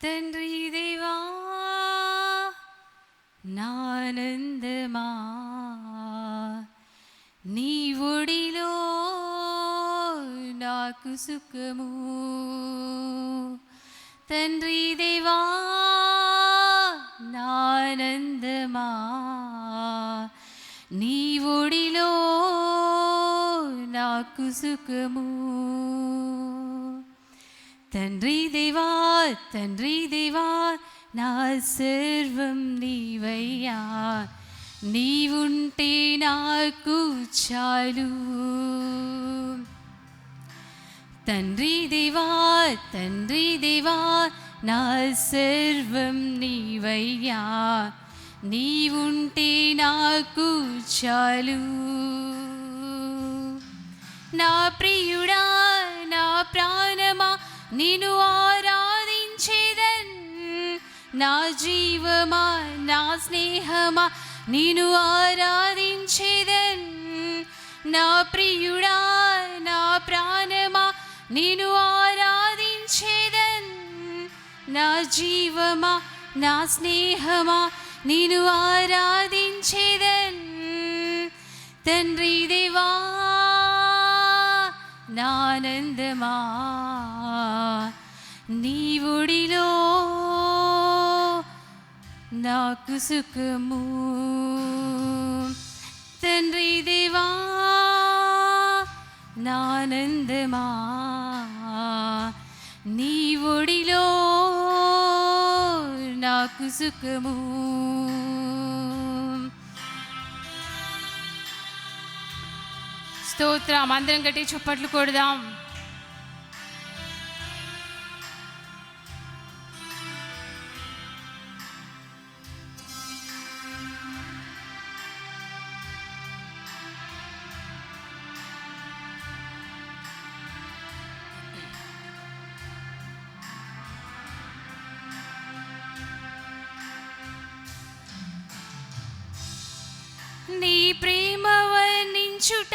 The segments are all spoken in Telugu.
తండ్రి దేవా నానందమా నీ ఒడిలో నాకు సుఖము తండ్రి దేవా నానందమా నీ ఒడిలో నాకు సుఖము తండ్రి దేవా తండ్రి దేవా నా సర్వం నీవయ్యా నీవుంటే నాకు చాలు తండ్రి దేవా తండ్రి దేవా నా సర్వం నీవయ్యా నీవుంటే నాకు చాలు నా ప్రియుడా నా ప్రాణ నేను ఆరాధించేదన్. నా జీవమా నా స్నేహమా నేను ఆరాధించేదన్. నా ప్రియుడా నా ప్రాణమా నేను ఆరాధించేదన్. నా జీవమా నా స్నేహమా నేను ఆరాధించేదన్. తండ్రి దేవా నానందమా? నీవుడిలో నాకు సుఖము. తండ్రి దేవా నానందమా? నీవుడిలో నాకు సుఖము. స్తోత్రం. అందరం గట్టి చప్పట్లు కొడదాం. నీ ప్రేమ వర్ణించుట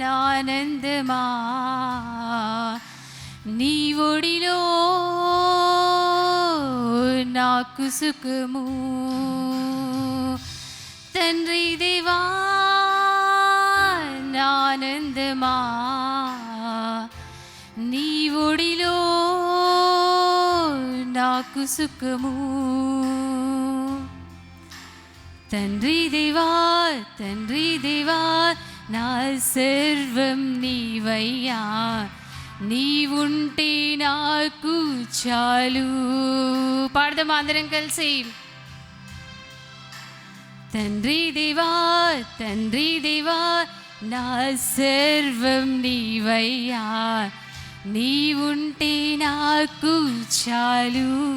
నానందమా నీ ఒడిలో నాకు సుఖము. తండ్రి దేవా నానందమా నీ ఒడిలో నాకు సుఖము. తండ్రి దేవా తండ్రి దేవా నా సర్వం నీవయ్యా. ఉంటే నాకు చాలు. పాడదాం అందరం కలిసి. తండ్రి దేవా తండ్రి దేవా నా సర్వం నీవయ్యా. నీ ఉంటే నాకు చాలు.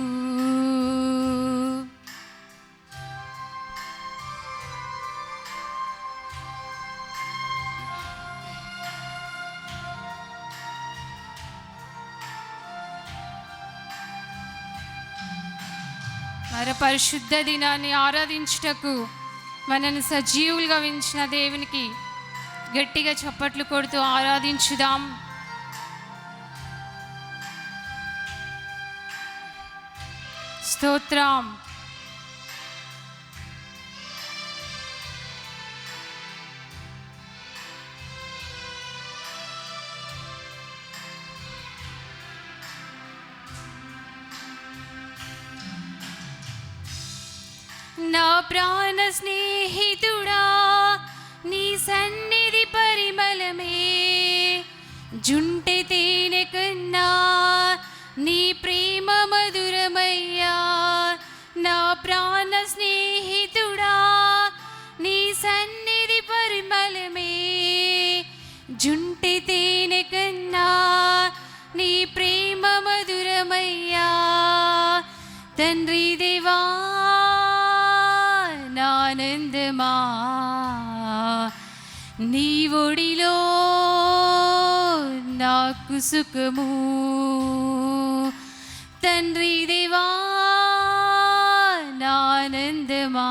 మర పరిశుద్ధ దినాన్ని ఆరాధించుటకు మనల్ని సజీవులుగా ఉంచిన దేవునికి గట్టిగా చప్పట్లు కొడుతూ ఆరాధించుదాం. స్తోత్రం. నా ప్రాణ స్నేహితుడా నీ సన్నిధి పరిమళమే. జుంటె తేనె కన్నా నీ ప్రేమ మధురమయ్యా. నా ప్రాణ స్నేహితుడా నీ సన్నిధి పరిమళమే. జుంటె తేనె కన్నా నీ ప్రేమ మధురమయ్యా. తండ్రి నీ ఒడిలో నాకు సుఖము తండ్రి దేవా నానందమా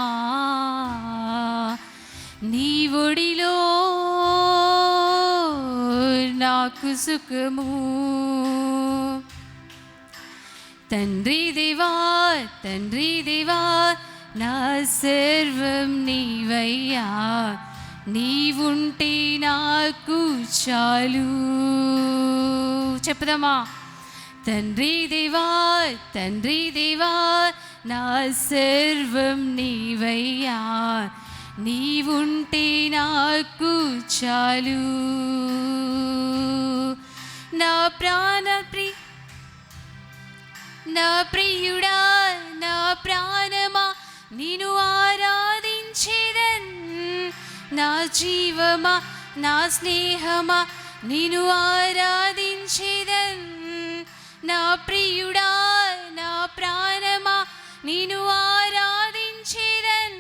నీ ఒడిలో నాకు సుఖము తండ్రి దేవా తండ్రి దేవా నా సర్వం నీవయ్యా నీవుంటే నాకు చాలు. చెప్పుదామా తండ్రి దేవా తండ్రి దేవా నా సర్వం నీవయ్యా. నీవుంటే నాకు చాలు. నా ప్రాణ ప్రి నా ప్రియుడా నా ప్రాణమా నేను ఆ నా జీవమా నా స్నేహమా నేను ఆరాధించేదన్. నా ప్రియుడా నా ప్రాణమా నేను ఆరాధించేదన్.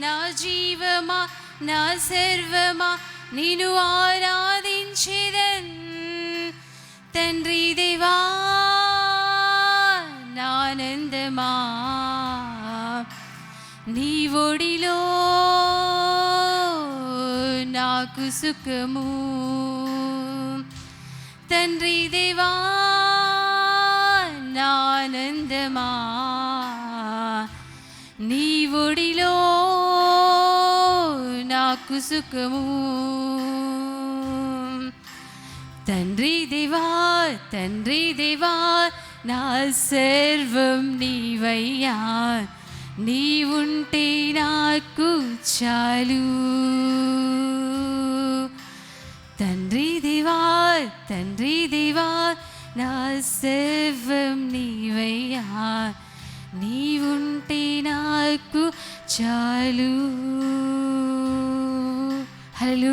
నా జీవమా నా సర్వమా నేను ఆరాధించేదన్. తండ్రి దేవా నానందమా నీ ఒడిలో నాకు సుఖము తండ్రి దేవా నానందమా నీ ఒడిలో నాకు సుఖము తండ్రి దేవా తండ్రి దేవా నా సర్వం నీవయ్యా నీవుంటే నాకు చాలు తండ్రి తండ్రి దేవా నా సర్వం నీవయ్యా నీవుంటే నాకు చాలు హలో